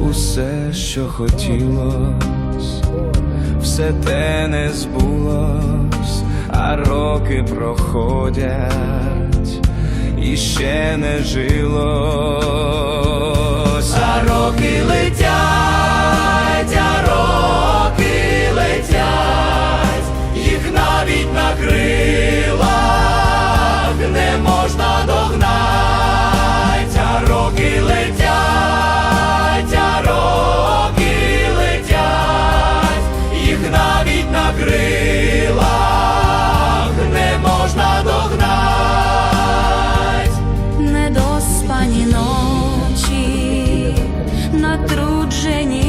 усе, що хотілось, все те не збулось, а роки проходять, і ще не жилось, тумані ночі, натруджені.